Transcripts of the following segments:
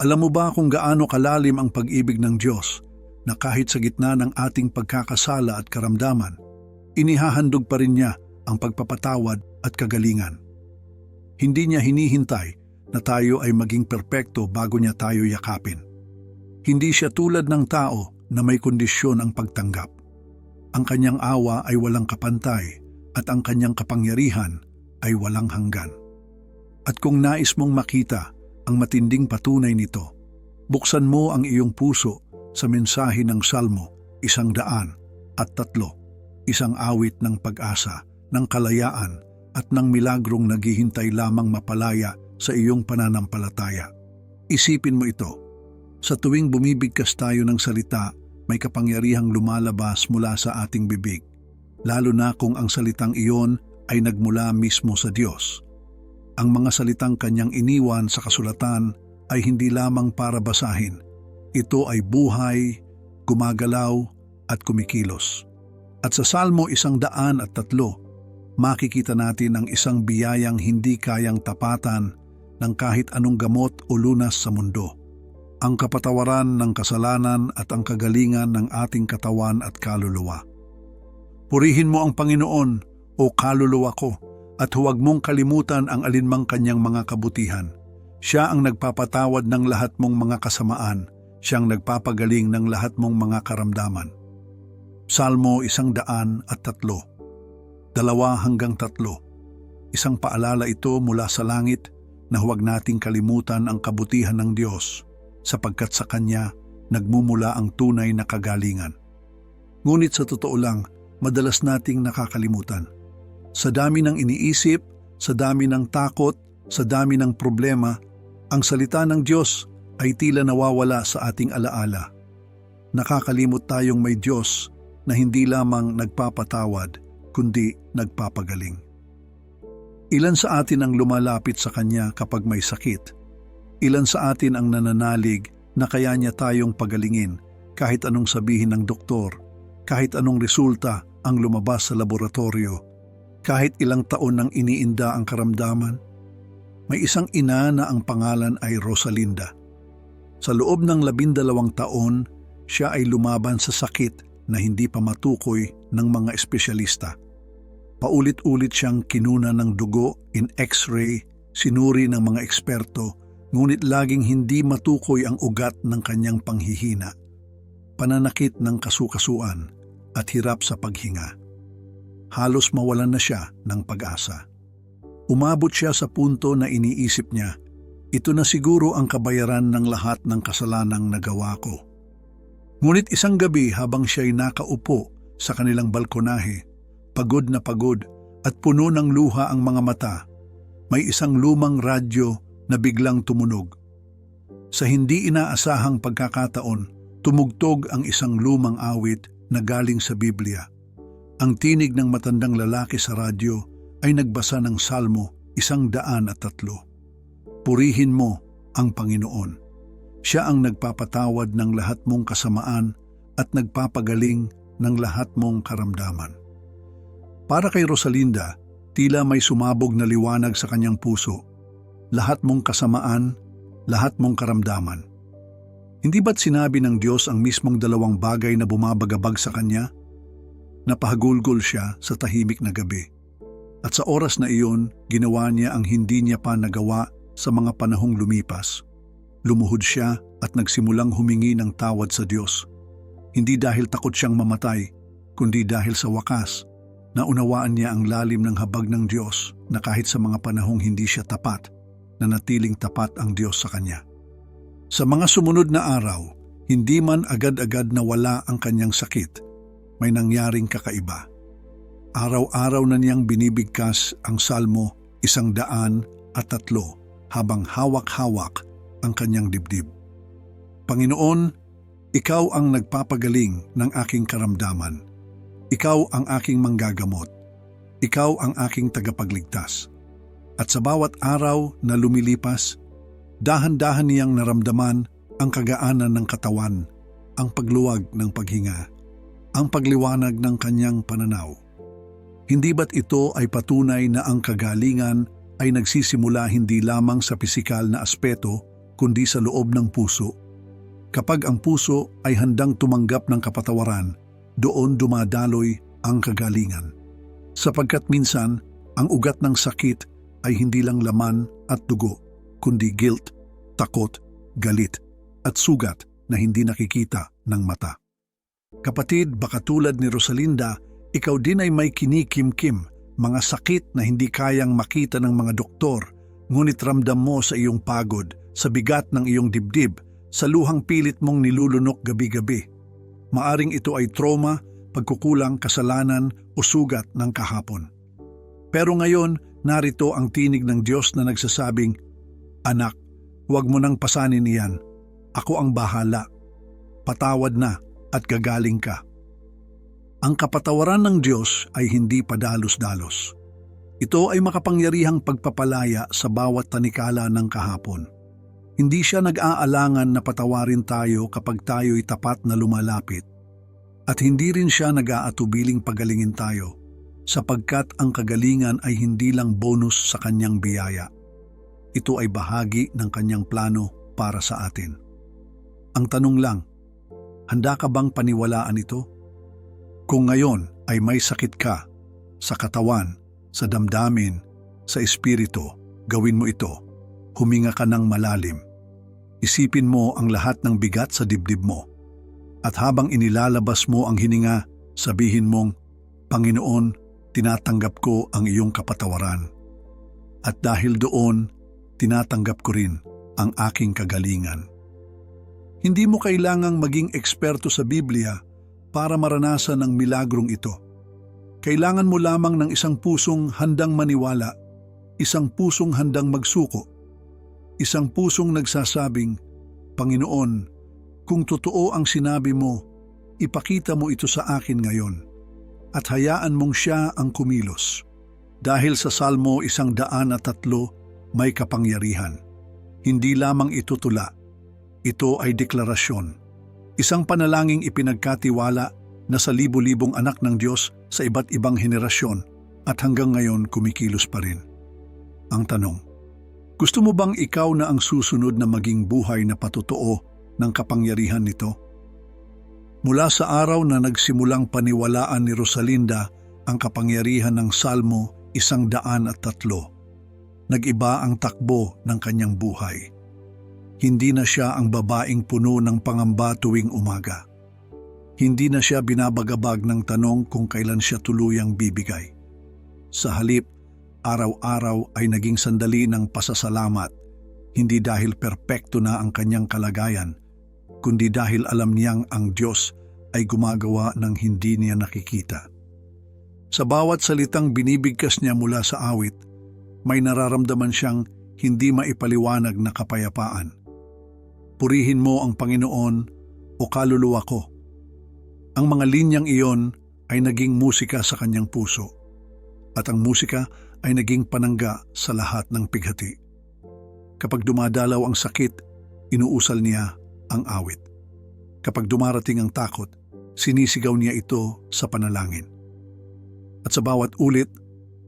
Alam mo ba kung gaano kalalim ang pag-ibig ng Diyos na kahit sa gitna ng ating pagkakasala at karamdaman, inihahandog pa rin niya ang pagpapatawad at kagalingan. Hindi niya hinihintay na tayo ay maging perpekto bago niya tayo yakapin. Hindi siya tulad ng tao na may kondisyon ang pagtanggap. Ang kanyang awa ay walang kapantay at ang kanyang kapangyarihan ay walang hanggan. At kung nais mong makita ang matinding patunay nito, buksan mo ang iyong puso sa mensahe ng Salmo, isang daan at tatlo, isang awit ng pag-asa, ng kalayaan at ng milagrong naghihintay lamang mapalaya sa iyong pananampalataya. Isipin mo ito. Sa tuwing bumibigkas tayo ng salita, may kapangyarihang lumalabas mula sa ating bibig, lalo na kung ang salitang iyon ay nagmula mismo sa Diyos. Ang mga salitang kanyang iniwan sa kasulatan ay hindi lamang para basahin. Ito ay buhay, gumagalaw at kumikilos. At sa Salmo isang daan at tatlo, makikita natin ang isang biyayang hindi kayang tapatan ng kahit anong gamot o lunas sa mundo. Ang kapatawaran ng kasalanan at ang kagalingan ng ating katawan at kaluluwa. Purihin mo ang Panginoon o kaluluwa ko at huwag mong kalimutan ang alinmang kanyang mga kabutihan. Siya ang nagpapatawad ng lahat mong mga kasamaan, siyang nagpapagaling ng lahat mong mga karamdaman. Salmo isang daan at tatlo. Dalawa hanggang tatlo. Isang paalala ito mula sa langit na huwag nating kalimutan ang kabutihan ng Diyos sapagkat sa Kanya nagmumula ang tunay na kagalingan. Ngunit sa totoo lang, madalas nating nakakalimutan. Sa dami ng iniisip, sa dami ng takot, sa dami ng problema, ang salita ng Diyos ay tila nawawala sa ating alaala. Nakakalimot tayong may Diyos na hindi lamang nagpapatawad, kundi nagpapagaling. Ilan sa atin ang lumalapit sa Kanya kapag may sakit? Ilan sa atin ang nananalig na kaya niya tayong pagalingin kahit anong sabihin ng doktor, kahit anong resulta ang lumabas sa laboratorio, kahit ilang taon nang iniinda ang karamdaman? May isang ina na ang pangalan ay Rosalinda. Sa loob ng labindalawang taon, siya ay lumaban sa sakit na hindi pa matukoy ng mga espesyalista. Paulit-ulit siyang kinuna ng dugo in x-ray, sinuri ng mga eksperto, ngunit laging hindi matukoy ang ugat ng kanyang panghihina, pananakit ng kasukasuan at hirap sa paghinga. Halos mawalan na siya ng pag-asa. Umabot siya sa punto na iniisip niya, ito na siguro ang kabayaran ng lahat ng kasalanang nagawa ko. Ngunit isang gabi habang siya'y nakaupo sa kanilang balkonahe, pagod na pagod at puno ng luha ang mga mata, may isang lumang radyo na biglang tumunog. Sa hindi inaasahang pagkakataon, tumugtog ang isang lumang awit na galing sa Biblia. Ang tinig ng matandang lalaki sa radyo ay nagbasa ng salmo isang daan at tatlo. Purihin mo ang Panginoon. Siya ang nagpapatawad ng lahat mong kasamaan at nagpapagaling ng lahat mong karamdaman. Para kay Rosalinda, tila may sumabog na liwanag sa kanyang puso. Lahat mong kasamaan, lahat mong karamdaman. Hindi ba't sinabi ng Diyos ang mismong dalawang bagay na bumabagabag sa kanya? Napahagulgol siya sa tahimik na gabi. At sa oras na iyon, ginawa niya ang hindi niya pa nagawa sa mga panahong lumipas. Lumuhod siya at nagsimulang humingi ng tawad sa Diyos. Hindi dahil takot siyang mamatay, kundi dahil sa wakas, naunawaan niya ang lalim ng habag ng Diyos na kahit sa mga panahong hindi siya tapat, na natiling tapat ang Diyos sa kanya. Sa mga sumunod na araw, hindi man agad-agad nawala ang kanyang sakit, may nangyaring kakaiba. Araw-araw na niyang binibigkas ang salmo isang daan at tatlo habang hawak-hawak ang kanyang dibdib. Panginoon, Ikaw ang nagpapagaling ng aking karamdaman. Ikaw ang aking manggagamot. Ikaw ang aking tagapagligtas. At sa bawat araw na lumilipas, dahan-dahan niyang naramdaman ang kagaanan ng katawan, ang pagluwag ng paghinga, ang pagliwanag ng kanyang pananaw. Hindi ba't ito ay patunay na ang kagalingan ay nagsisimula hindi lamang sa pisikal na aspeto, kundi sa loob ng puso. Kapag ang puso ay handang tumanggap ng kapatawaran, doon dumadaloy ang kagalingan. Sapagkat minsan, ang ugat ng sakit ay hindi lang laman at dugo, kundi guilt, takot, galit, at sugat na hindi nakikita ng mata. Kapatid, baka tulad ni Rosalinda, ikaw din ay may kinikim-kim, mga sakit na hindi kayang makita ng mga doktor, ngunit ramdam mo sa iyong pagod, sa bigat ng iyong dibdib, sa luhang pilit mong nilulunok gabi-gabi. Maaring ito ay trauma, pagkukulang, kasalanan o sugat ng kahapon. Pero ngayon, narito ang tinig ng Diyos na nagsasabing, Anak, huwag mo nang pasanin iyan. Ako ang bahala. Patawad na at gagaling ka. Ang kapatawaran ng Diyos ay hindi padalos-dalos. Ito ay makapangyarihang pagpapalaya sa bawat tanikala ng kahapon. Hindi siya nag-aalangan na patawarin tayo kapag tayo'y tapat na lumalapit. At hindi rin siya nag-aatubiling pagalingin tayo sapagkat ang kagalingan ay hindi lang bonus sa kanyang biyaya. Ito ay bahagi ng kanyang plano para sa atin. Ang tanong lang, handa ka bang paniwalaan ito? Kung ngayon ay may sakit ka sa katawan, sa damdamin, sa espiritu, gawin mo ito. Huminga ka ng malalim. Isipin mo ang lahat ng bigat sa dibdib mo. At habang inilalabas mo ang hininga, sabihin mong, Panginoon, tinatanggap ko ang iyong kapatawaran. At dahil doon, tinatanggap ko rin ang aking kagalingan. Hindi mo kailangang maging eksperto sa Biblia para maranasan ang milagrong ito. Kailangan mo lamang ng isang pusong handang maniwala, isang pusong handang magsuko, isang pusong nagsasabing, Panginoon, kung totoo ang sinabi mo, ipakita mo ito sa akin ngayon at hayaan mong siya ang kumilos. Dahil sa Salmo isang daan at tatlo, may kapangyarihan. Hindi lamang ito tula, ito ay deklarasyon. Isang panalangin ipinagkatiwala na sa libu-libong anak ng Diyos sa iba't ibang henerasyon at hanggang ngayon kumikilos pa rin. Ang tanong, gusto mo bang ikaw na ang susunod na maging buhay na patotoo ng kapangyarihan nito? Mula sa araw na nagsimulang paniwalaan ni Rosalinda ang kapangyarihan ng Salmo isang daan at tatlo, nag-iba ang takbo ng kanyang buhay. Hindi na siya ang babaeng puno ng pangamba tuwing umaga. Hindi na siya binabagabag ng tanong kung kailan siya tuluyang bibigay. Sa halip, araw-araw ay naging sandali ng pasasalamat, hindi dahil perpekto na ang kanyang kalagayan, kundi dahil alam niyang ang Diyos ay gumagawa ng hindi niya nakikita. Sa bawat salitang binibigkas niya mula sa awit, may nararamdaman siyang hindi maipaliwanag na kapayapaan. Purihin mo ang Panginoon o kaluluwa ko. Ang mga linyang iyon ay naging musika sa kanyang puso at ang musika ay naging panangga sa lahat ng pighati. Kapag dumadalaw ang sakit, inuusal niya ang awit. Kapag dumarating ang takot, sinisigaw niya ito sa panalangin. At sa bawat ulit,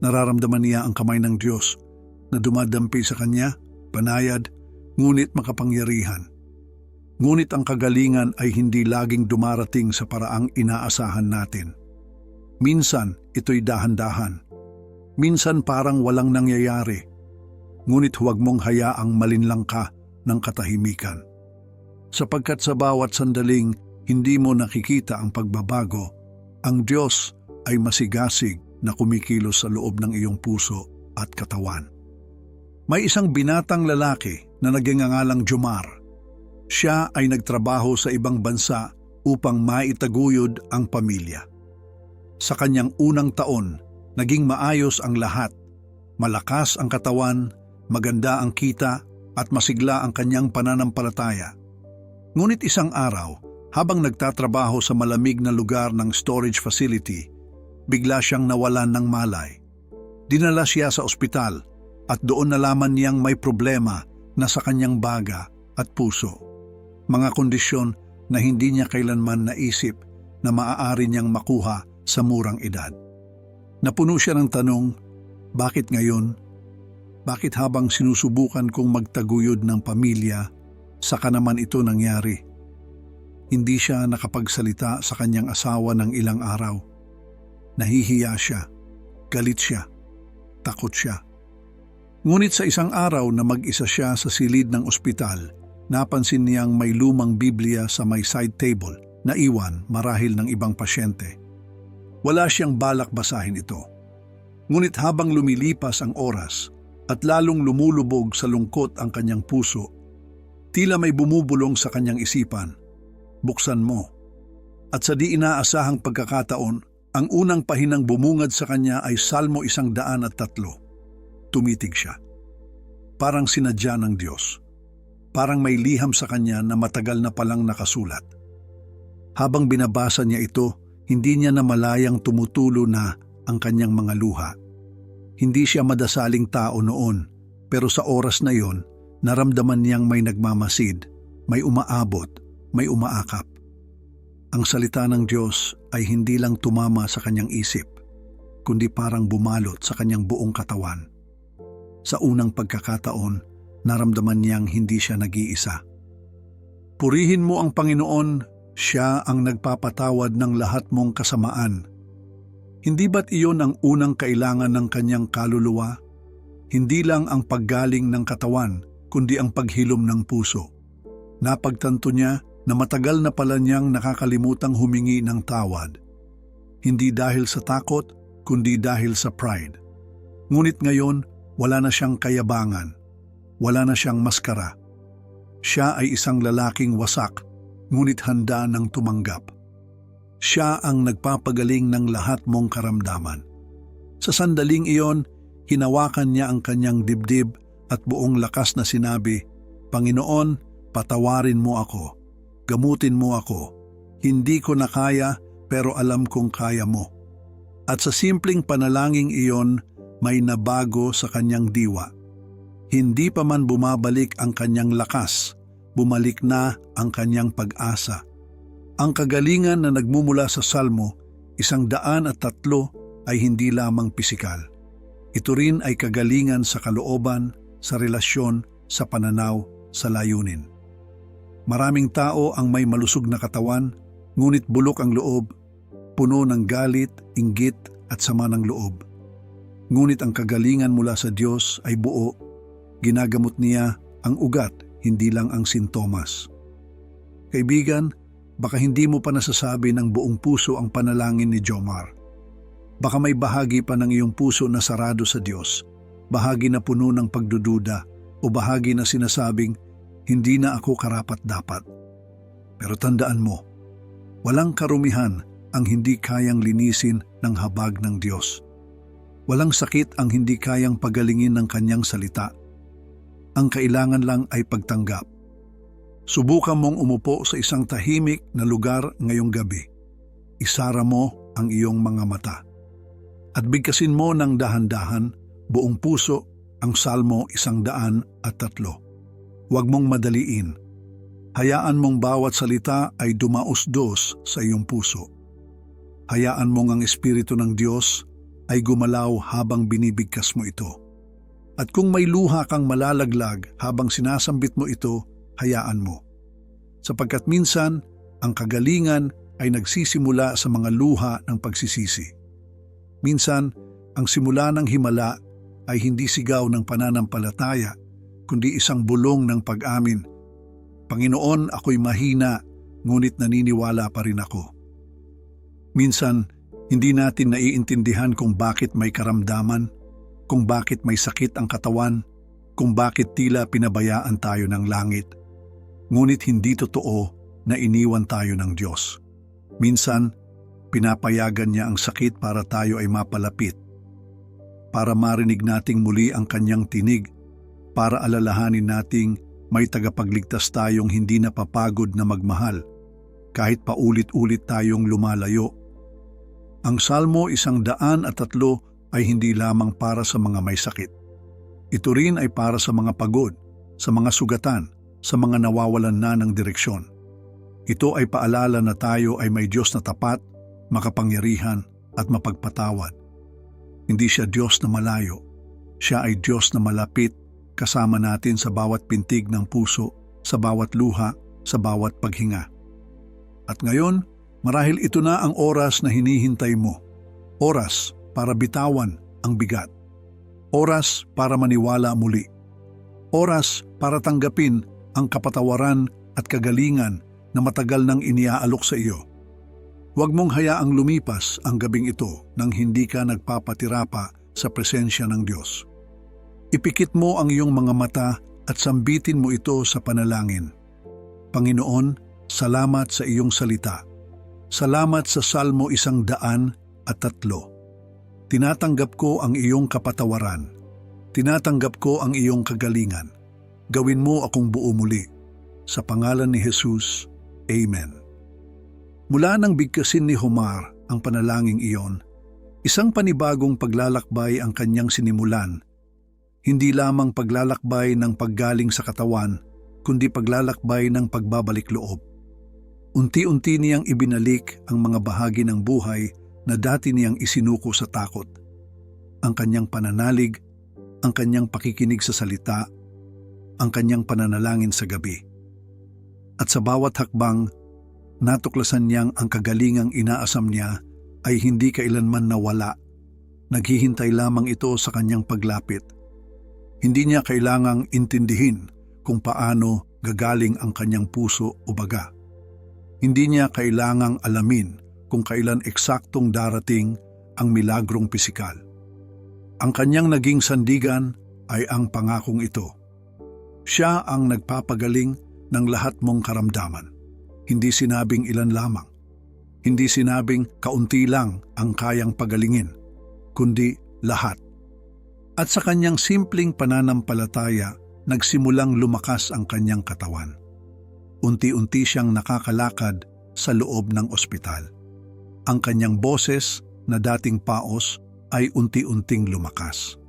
nararamdaman niya ang kamay ng Diyos na dumadampi sa kanya, panayad, ngunit makapangyarihan. Ngunit ang kagalingan ay hindi laging dumarating sa paraang inaasahan natin. Minsan, ito'y dahan-dahan. Minsan parang walang nangyayari. Ngunit huwag mong hayaang malinlang ka ng katahimikan sapagkat sa bawat sandaling hindi mo nakikita ang pagbabago, ang Diyos ay masigasig na kumikilos sa loob ng iyong puso at katawan. May isang binatang lalaki na naging ngalang Jomar. Siya ay nagtrabaho sa ibang bansa upang maitaguyod ang pamilya. Sa kanyang unang taon, naging maayos ang lahat. Malakas ang katawan, maganda ang kita at masigla ang kanyang pananampalataya. Ngunit isang araw, habang nagtatrabaho sa malamig na lugar ng storage facility, bigla siyang nawalan ng malay. Dinala siya sa ospital at doon nalaman niyang may problema na sa kanyang baga at puso. Mga kondisyon na hindi niya kailanman naisip na maaari niyang makuha sa murang edad. Napuno siya ng tanong, bakit ngayon? Bakit habang sinusubukan kong magtaguyod ng pamilya, Saka naman ito nangyari. Hindi siya nakapagsalita sa kanyang asawa ng ilang araw. Nahihiya siya, galit siya, takot siya. Ngunit sa isang araw na mag-isa siya sa silid ng ospital, napansin niyang may lumang Biblia sa may side table na iwan marahil ng ibang pasyente. Wala siyang balak basahin ito. Ngunit habang lumilipas ang oras at lalong lumulubog sa lungkot ang kanyang puso, tila may bumubulong sa kanyang isipan. Buksan mo. At sa di inaasahang pagkakataon, ang unang pahinang bumungad sa kanya ay Salmo isang daan at tatlo. Tumitig siya. Parang sinadya ng Diyos. Parang may liham sa kanya na matagal na palang nakasulat. Habang binabasa niya ito, hindi niya namalayang tumutulo na ang kanyang mga luha. Hindi siya madasaling tao noon, pero sa oras na yon, naramdaman niyang may nagmamasid, may umaabot, may umaakap. Ang salita ng Diyos ay hindi lang tumama sa kanyang isip, kundi parang bumalot sa kanyang buong katawan. Sa unang pagkakataon, naramdaman niyang hindi siya nag-iisa. Purihin mo ang Panginoon, siya ang nagpapatawad ng lahat mong kasamaan. Hindi ba't iyon ang unang kailangan ng kanyang kaluluwa? Hindi lang ang paggaling ng katawan, kundi ang paghilom ng puso. Napagtanto niya na matagal na pala niyang nakakalimutang humingi ng tawad. Hindi dahil sa takot, kundi dahil sa pride. Ngunit ngayon, wala na siyang kayabangan. Wala na siyang maskara. Siya ay isang lalaking wasak ngunit handa ng tumanggap. Siya ang nagpapagaling ng lahat mong karamdaman. Sa sandaling iyon, hinawakan niya ang kanyang dibdib at buong lakas na sinabi, Panginoon, patawarin mo ako, gamutin mo ako, hindi ko na kaya pero alam kong kaya mo. At sa simpleng panalangin iyon, may nabago sa kanyang diwa. Hindi pa man bumabalik ang kanyang lakas, bumalik na ang kanyang pag-asa. Ang kagalingan na nagmumula sa Salmo, isang daan at tatlo ay hindi lamang pisikal. Ito rin ay kagalingan sa kalooban, sa relasyon, sa pananaw, sa layunin. Maraming tao ang may malusog na katawan, ngunit bulok ang loob, puno ng galit, inggit at sama ng loob. Ngunit ang kagalingan mula sa Diyos ay buo, ginagamot niya ang ugat hindi lang ang sintomas. Kaibigan, baka hindi mo pa nasasabi ng buong puso ang panalangin ni Jomar. Baka may bahagi pa ng iyong puso na sarado sa Diyos, bahagi na puno ng pagdududa o bahagi na sinasabing, hindi na ako karapat-dapat. Pero tandaan mo, walang karumihan ang hindi kayang linisin ng habag ng Diyos. Walang sakit ang hindi kayang pagalingin ng kanyang salita ang kailangan lang ay pagtanggap. Subukan mong umupo sa isang tahimik na lugar ngayong gabi. Isara mo ang iyong mga mata. At bigkasin mo ng dahan-dahan, buong puso, ang Salmo isang daan at tatlo. Huwag mong madaliin. Hayaan mong bawat salita ay dumaos-dos sa iyong puso. Hayaan mong ang Espiritu ng Diyos ay gumalaw habang binibigkas mo ito. At kung may luha kang malalaglag habang sinasambit mo ito, hayaan mo. Sapagkat minsan, ang kagalingan ay nagsisimula sa mga luha ng pagsisisi. Minsan, ang simula ng himala ay hindi sigaw ng pananampalataya, kundi isang bulong ng pag-amin. Panginoon, ako'y mahina, ngunit naniniwala pa rin ako. Minsan, hindi natin naiintindihan kung bakit may karamdaman, kung bakit may sakit ang katawan, kung bakit tila pinabayaan tayo ng langit. Ngunit hindi totoo na iniwan tayo ng Diyos. Minsan, pinapayagan niya ang sakit para tayo ay mapalapit, para marinig nating muli ang kanyang tinig, para alalahanin nating may tagapagligtas tayong hindi napapagod na magmahal, kahit paulit-ulit tayong lumalayo. Ang Salmo isang daan at tatlo ay hindi lamang para sa mga may sakit. Ito rin ay para sa mga pagod, sa mga sugatan, sa mga nawawalan na ng direksyon. Ito ay paalala na tayo ay may Diyos na tapat, makapangyarihan at mapagpatawad. Hindi siya Diyos na malayo. Siya ay Diyos na malapit kasama natin sa bawat pintig ng puso, sa bawat luha, sa bawat paghinga. At ngayon, marahil ito na ang oras na hinihintay mo. Oras para bitawan ang bigat. Oras para maniwala muli. Oras para tanggapin ang kapatawaran at kagalingan na matagal nang iniaalok sa iyo. Huwag mong hayaang lumipas ang gabing ito nang hindi ka nagpapatira pa sa presensya ng Diyos. Ipikit mo ang iyong mga mata at sambitin mo ito sa panalangin. Panginoon, salamat sa iyong salita. Salamat sa Salmo isang daan at tatlo. Tinatanggap ko ang iyong kapatawaran. Tinatanggap ko ang iyong kagalingan. Gawin mo akong buo muli. Sa pangalan ni Jesus, Amen. Mula nang bigkasin ni Homar ang panalangin iyon, isang panibagong paglalakbay ang kanyang sinimulan. Hindi lamang paglalakbay ng paggaling sa katawan, kundi paglalakbay ng pagbabalik loob. Unti-unti niyang ibinalik ang mga bahagi ng buhay na dati niyang isinuko sa takot. Ang kanyang pananalig, ang kanyang pakikinig sa salita, ang kanyang pananalangin sa gabi. At sa bawat hakbang, natuklasan niyang ang kagalingang inaasam niya ay hindi kailanman nawala. Naghihintay lamang ito sa kanyang paglapit. Hindi niya kailangang intindihin kung paano gagaling ang kanyang puso o baga. Hindi niya kailangang alamin kung kailan eksaktong darating ang milagrong pisikal. Ang kanyang naging sandigan ay ang pangakong ito. Siya ang nagpapagaling ng lahat mong karamdaman. Hindi sinabing ilan lamang. Hindi sinabing kaunti lang ang kayang pagalingin, kundi lahat. At sa kanyang simpleng pananampalataya, nagsimulang lumakas ang kanyang katawan. Unti-unti siyang nakakalakad sa loob ng ospital. Ang kanyang boses na dating paos ay unti-unting lumakas.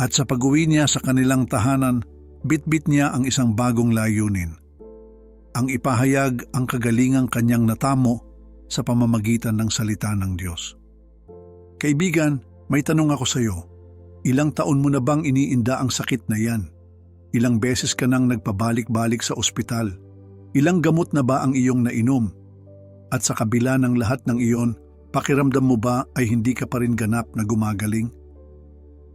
At sa pag-uwi niya sa kanilang tahanan, bitbit niya ang isang bagong layunin. Ang ipahayag ang kagalingang kanyang natamo sa pamamagitan ng salita ng Diyos. Kaibigan, may tanong ako sa iyo. Ilang taon mo na bang iniinda ang sakit na yan? Ilang beses ka nang nagpabalik-balik sa ospital? Ilang gamot na ba ang iyong nainom? At sa kabila ng lahat ng iyon, pakiramdam mo ba ay hindi ka pa rin ganap na gumagaling?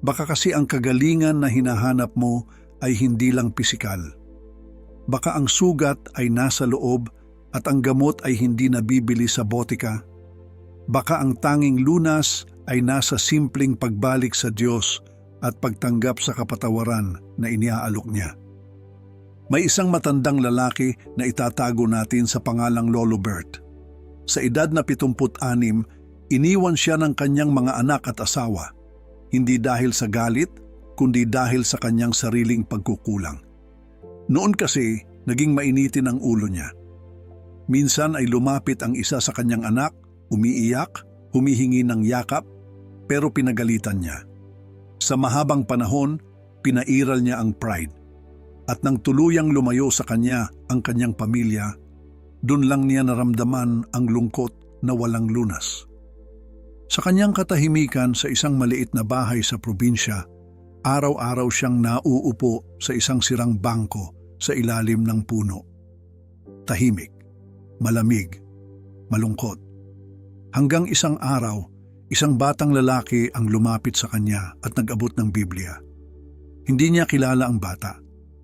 Baka kasi ang kagalingan na hinahanap mo ay hindi lang pisikal. Baka ang sugat ay nasa loob at ang gamot ay hindi nabibili sa botika. Baka ang tanging lunas ay nasa simpleng pagbalik sa Diyos at pagtanggap sa kapatawaran na iniaalok niya. May isang matandang lalaki na itatago natin sa pangalang Lolo Bert. Sa edad na 76, iniwan siya ng kanyang mga anak at asawa, hindi dahil sa galit, kundi dahil sa kanyang sariling pagkukulang. Noon kasi, naging mainitin ang ulo niya. Minsan ay lumapit ang isa sa kanyang anak, umiiyak, humihingi ng yakap, pero pinagalitan niya. Sa mahabang panahon, pinairal niya ang pride. At nang tuluyang lumayo sa kanya ang kanyang pamilya, doon lang niya naramdaman ang lungkot na walang lunas. Sa kanyang katahimikan sa isang maliit na bahay sa probinsya, araw-araw siyang nauupo sa isang sirang bangko sa ilalim ng puno. Tahimik, malamig, malungkot. Hanggang isang araw, isang batang lalaki ang lumapit sa kanya at nag-abot ng Biblia. Hindi niya kilala ang bata,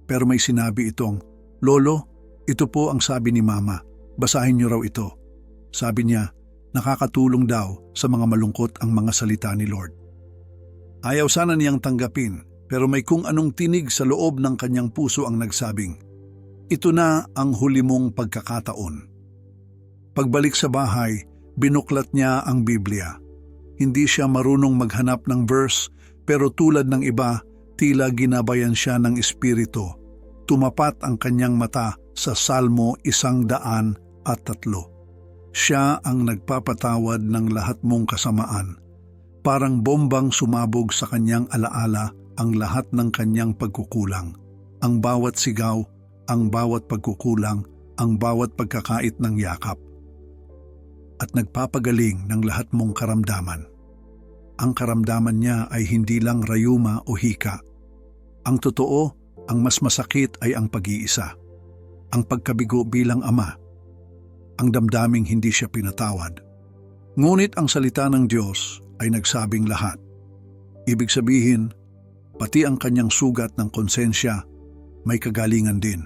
pero may sinabi itong, Lolo, ito po ang sabi ni Mama, basahin niyo raw ito. Sabi niya, nakakatulong daw sa mga malungkot ang mga salita ni Lord. Ayaw sana niyang tanggapin, pero may kung anong tinig sa loob ng kanyang puso ang nagsabing, ito na ang huli mong pagkakataon. Pagbalik sa bahay, binuklat niya ang Biblia. Hindi siya marunong maghanap ng verse, pero tulad ng iba, tila ginabayan siya ng espiritu. Tumapat ang kanyang mata sa Salmo isang daan at tatlo. Siya ang nagpapatawad ng lahat mong kasamaan. Parang bombang sumabog sa kanyang alaala ang lahat ng kanyang pagkukulang. Ang bawat sigaw, ang bawat pagkukulang, ang bawat pagkakait ng yakap. At nagpapagaling ng lahat mong karamdaman. Ang karamdaman niya ay hindi lang rayuma o hika. Ang totoo, ang mas masakit ay ang pag-iisa. ang pagkabigo bilang ama, ang damdaming hindi siya pinatawad. Ngunit ang salita ng Diyos ay nagsabing lahat. Ibig sabihin, pati ang kanyang sugat ng konsensya may kagalingan din.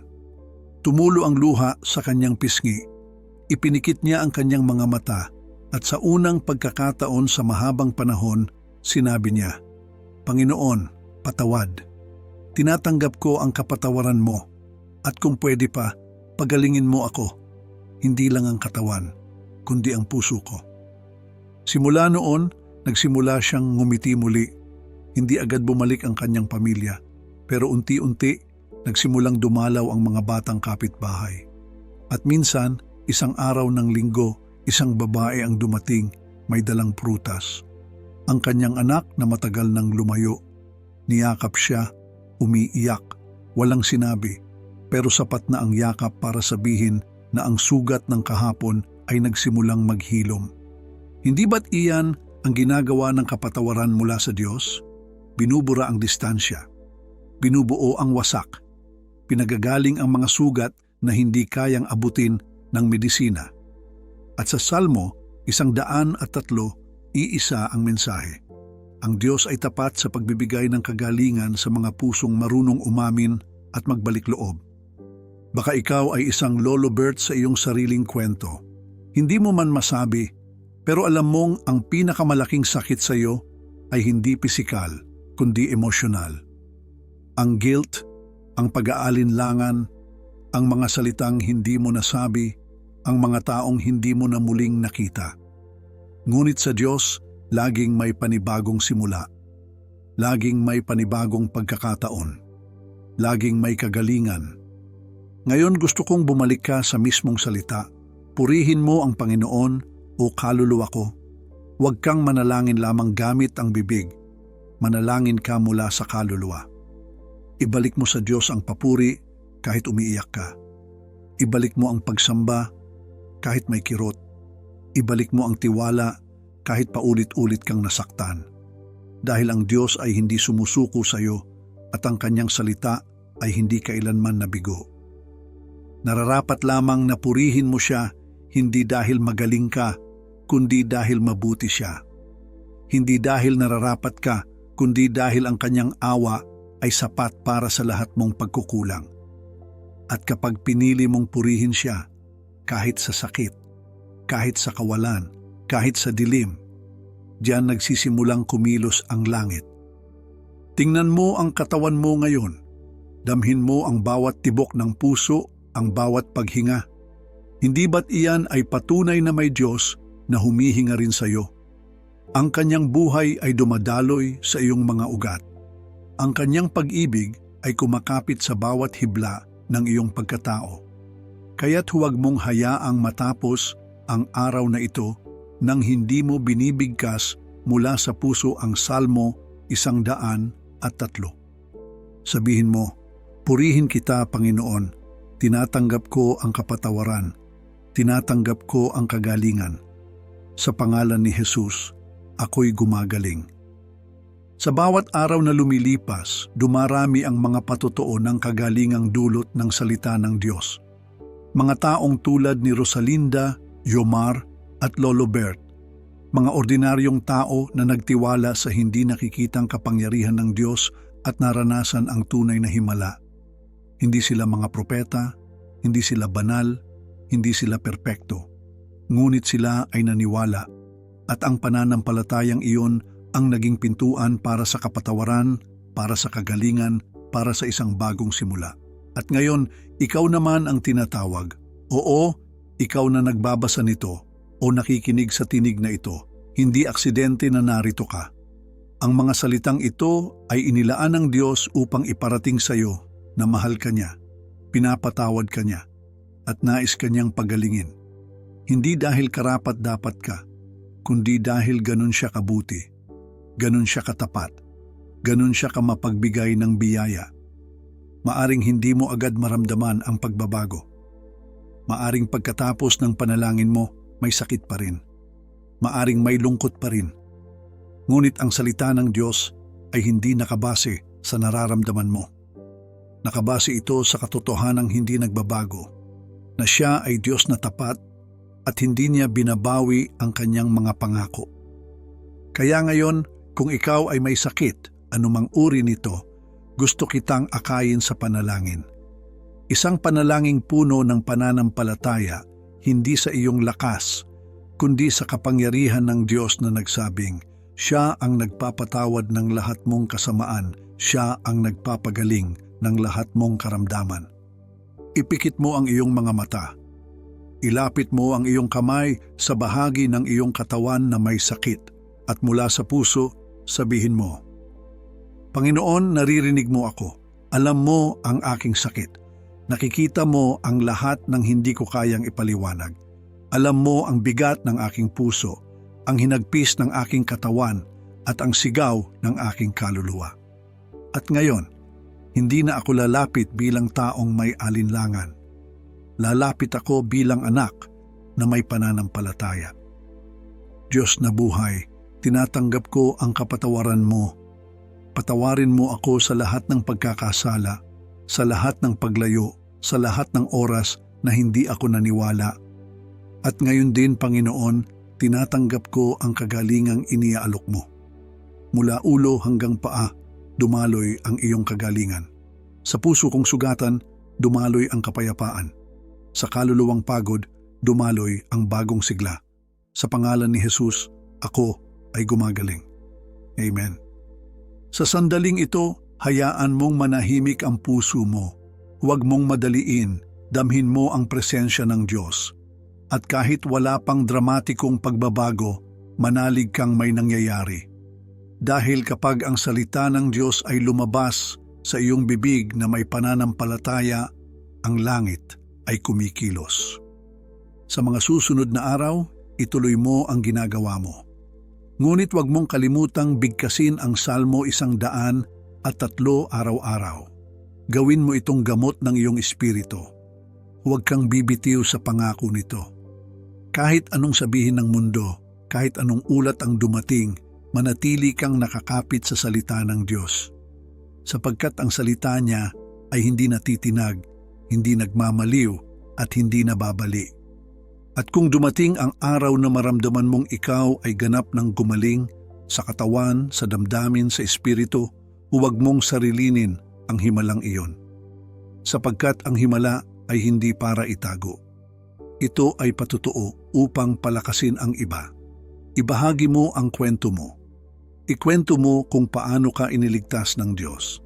Tumulo ang luha sa kanyang pisngi, ipinikit niya ang kanyang mga mata at sa unang pagkakataon sa mahabang panahon, sinabi niya, Panginoon, patawad. Tinatanggap ko ang kapatawaran mo at kung pwede pa, pagalingin mo ako. Hindi lang ang katawan, kundi ang puso ko. Simula noon, nagsimula siyang ngumiti muli. Hindi agad bumalik ang kanyang pamilya, pero unti-unti nagsimulang dumalaw ang mga batang kapitbahay. At minsan, isang araw ng linggo, isang babae ang dumating, may dalang prutas. Ang kanyang anak na matagal nang lumayo. Niyakap siya, umiiyak, walang sinabi, pero sapat na ang yakap para sabihin na ang sugat ng kahapon ay nagsimulang maghilom. Hindi ba't iyan ang ginagawa ng kapatawaran mula sa Diyos? Binubura ang distansya. Binubuo ang wasak. Pinagagaling ang mga sugat na hindi kayang abutin ng medisina. At sa Salmo, isang daan at tatlo, iisa ang mensahe. Ang Diyos ay tapat sa pagbibigay ng kagalingan sa mga pusong marunong umamin at magbalik loob. Baka ikaw ay isang lolo Bert sa iyong sariling kwento. Hindi mo man masabi, pero alam mong ang pinakamalaking sakit sa iyo ay hindi pisikal, kundi emosyonal. Ang guilt, ang pag-aalinlangan, ang mga salitang hindi mo nasabi, ang mga taong hindi mo na muling nakita. Ngunit sa Diyos, laging may panibagong simula. Laging may panibagong pagkakataon. Laging may kagalingan. Ngayon gusto kong bumalik ka sa mismong salita. Purihin mo ang Panginoon o kaluluwa ko. Huwag kang manalangin lamang gamit ang bibig. Manalangin ka mula sa kaluluwa. Ibalik mo sa Diyos ang papuri kahit umiiyak ka. Ibalik mo ang pagsamba kahit may kirot. Ibalik mo ang tiwala kahit paulit-ulit kang nasaktan. Dahil ang Diyos ay hindi sumusuko sa iyo at ang kanyang salita ay hindi kailanman nabigo. Nararapat lamang na purihin mo siya hindi dahil magaling ka, kundi dahil mabuti siya. Hindi dahil nararapat ka, kundi dahil ang kanyang awa ay sapat para sa lahat mong pagkukulang. At kapag pinili mong purihin siya, kahit sa sakit, kahit sa kawalan, kahit sa dilim, diyan nagsisimulang kumilos ang langit. Tingnan mo ang katawan mo ngayon. Damhin mo ang bawat tibok ng puso ang bawat paghinga. Hindi ba't iyan ay patunay na may Diyos na humihinga rin sa iyo? Ang kanyang buhay ay dumadaloy sa iyong mga ugat. Ang kanyang pag-ibig ay kumakapit sa bawat hibla ng iyong pagkatao. Kaya't huwag mong hayaang matapos ang araw na ito nang hindi mo binibigkas mula sa puso ang Salmo isang daan at tatlo. Sabihin mo, Purihin kita, Panginoon, Tinatanggap ko ang kapatawaran. Tinatanggap ko ang kagalingan. Sa pangalan ni Jesus, ako'y gumagaling. Sa bawat araw na lumilipas, dumarami ang mga patotoo ng kagalingang dulot ng salita ng Diyos. Mga taong tulad ni Rosalinda, Yomar at Lolo Bert, mga ordinaryong tao na nagtiwala sa hindi nakikitang kapangyarihan ng Diyos at naranasan ang tunay na himala. Hindi sila mga propeta, hindi sila banal, hindi sila perpekto. Ngunit sila ay naniwala at ang pananampalatayang iyon ang naging pintuan para sa kapatawaran, para sa kagalingan, para sa isang bagong simula. At ngayon, ikaw naman ang tinatawag. Oo, ikaw na nagbabasa nito o nakikinig sa tinig na ito. Hindi aksidente na narito ka. Ang mga salitang ito ay inilaan ng Diyos upang iparating sa iyo na mahal ka niya, pinapatawad ka niya, at nais kanyang pagalingin. Hindi dahil karapat dapat ka, kundi dahil ganun siya kabuti, ganun siya katapat, ganun siya kamapagbigay ng biyaya. Maaring hindi mo agad maramdaman ang pagbabago. Maaring pagkatapos ng panalangin mo, may sakit pa rin. Maaring may lungkot pa rin. Ngunit ang salita ng Diyos ay hindi nakabase sa nararamdaman mo. Nakabase ito sa katotohanang hindi nagbabago na siya ay Diyos na tapat at hindi niya binabawi ang kanyang mga pangako. Kaya ngayon, kung ikaw ay may sakit, anumang uri nito, gusto kitang akayin sa panalangin. Isang panalangin puno ng pananampalataya, hindi sa iyong lakas, kundi sa kapangyarihan ng Diyos na nagsabing, Siya ang nagpapatawad ng lahat mong kasamaan, Siya ang nagpapagaling ng lahat mong karamdaman. Ipikit mo ang iyong mga mata. Ilapit mo ang iyong kamay sa bahagi ng iyong katawan na may sakit at mula sa puso, sabihin mo, Panginoon, naririnig mo ako. Alam mo ang aking sakit. Nakikita mo ang lahat ng hindi ko kayang ipaliwanag. Alam mo ang bigat ng aking puso, ang hinagpis ng aking katawan at ang sigaw ng aking kaluluwa. At ngayon, hindi na ako lalapit bilang taong may alinlangan. Lalapit ako bilang anak na may pananampalataya. Diyos na buhay, tinatanggap ko ang kapatawaran mo. Patawarin mo ako sa lahat ng pagkakasala, sa lahat ng paglayo, sa lahat ng oras na hindi ako naniwala. At ngayon din, Panginoon, tinatanggap ko ang kagalingang iniaalok mo. Mula ulo hanggang paa, dumaloy ang iyong kagalingan. Sa puso kong sugatan, dumaloy ang kapayapaan. Sa kaluluwang pagod, dumaloy ang bagong sigla. Sa pangalan ni Jesus, ako ay gumagaling. Amen. Sa sandaling ito, hayaan mong manahimik ang puso mo. Huwag mong madaliin, damhin mo ang presensya ng Diyos. At kahit wala pang dramatikong pagbabago, manalig kang may nangyayari. Dahil kapag ang salita ng Diyos ay lumabas sa iyong bibig na may pananampalataya, ang langit ay kumikilos. Sa mga susunod na araw, ituloy mo ang ginagawa mo. Ngunit huwag mong kalimutang bigkasin ang Salmo isang daan at tatlo araw-araw. Gawin mo itong gamot ng iyong espiritu. Huwag kang bibitiw sa pangako nito. Kahit anong sabihin ng mundo, kahit anong ulat ang dumating, manatili kang nakakapit sa salita ng Diyos. Sapagkat ang salita niya ay hindi natitinag, hindi nagmamaliw at hindi nababali. At kung dumating ang araw na maramdaman mong ikaw ay ganap ng gumaling sa katawan, sa damdamin, sa espiritu, huwag mong sarilinin ang himalang iyon. Sapagkat ang himala ay hindi para itago. Ito ay patutuo upang palakasin ang iba. Ibahagi mo ang kwento mo. Ikwento mo kung paano ka iniligtas ng Diyos.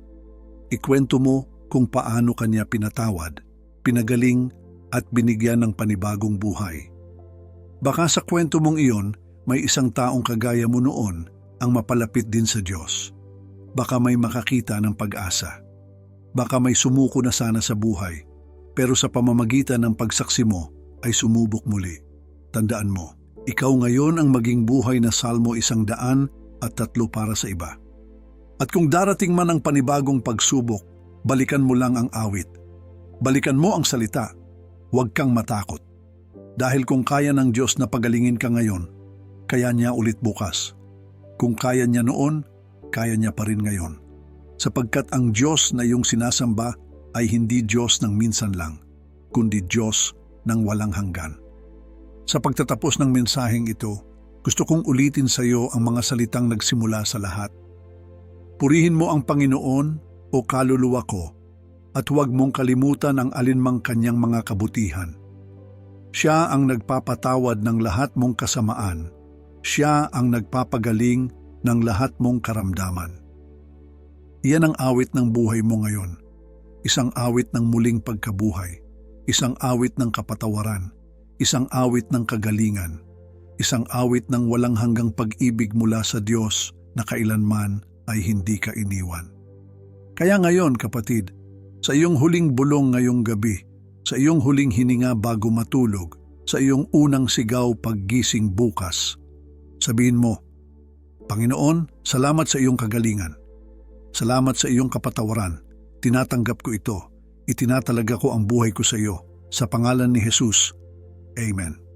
Ikwento mo kung paano kanya pinatawad, pinagaling at binigyan ng panibagong buhay. Baka sa kwento mong iyon, may isang taong kagaya mo noon ang mapalapit din sa Diyos. Baka may makakita ng pag-asa. Baka may sumuko na sana sa buhay, pero sa pamamagitan ng pagsaksi mo ay sumubok muli. Tandaan mo, ikaw ngayon ang maging buhay na salmo isang daan at tatlo para sa iba. At kung darating man ang panibagong pagsubok, balikan mo lang ang awit. Balikan mo ang salita huwag kang matakot. Dahil kung kaya ng Diyos na pagalingin ka ngayon, kaya niya ulit bukas. Kung kaya niya noon, kaya niya pa rin ngayon. Sapagkat ang Diyos na iyong sinasamba ay hindi Diyos ng minsan lang, kundi Diyos ng walang hanggan. Sa pagtatapos ng mensaheng ito, gusto kong ulitin sa iyo ang mga salitang nagsimula sa lahat. Purihin mo ang Panginoon o kaluluwa ko at huwag mong kalimutan ang alinmang kanyang mga kabutihan. Siya ang nagpapatawad ng lahat mong kasamaan. Siya ang nagpapagaling ng lahat mong karamdaman. Iyan ang awit ng buhay mo ngayon. Isang awit ng muling pagkabuhay. Isang awit ng kapatawaran. Isang awit ng kagalingan. Isang awit ng walang hanggang pag-ibig mula sa Diyos na kailanman ay hindi ka iniwan. Kaya ngayon, kapatid, sa iyong huling bulong ngayong gabi, sa iyong huling hininga bago matulog, sa iyong unang sigaw paggising bukas, sabihin mo, Panginoon, salamat sa iyong kagalingan. Salamat sa iyong kapatawaran. Tinatanggap ko ito. Itinatalaga ko ang buhay ko sa iyo. Sa pangalan ni Jesus. Amen.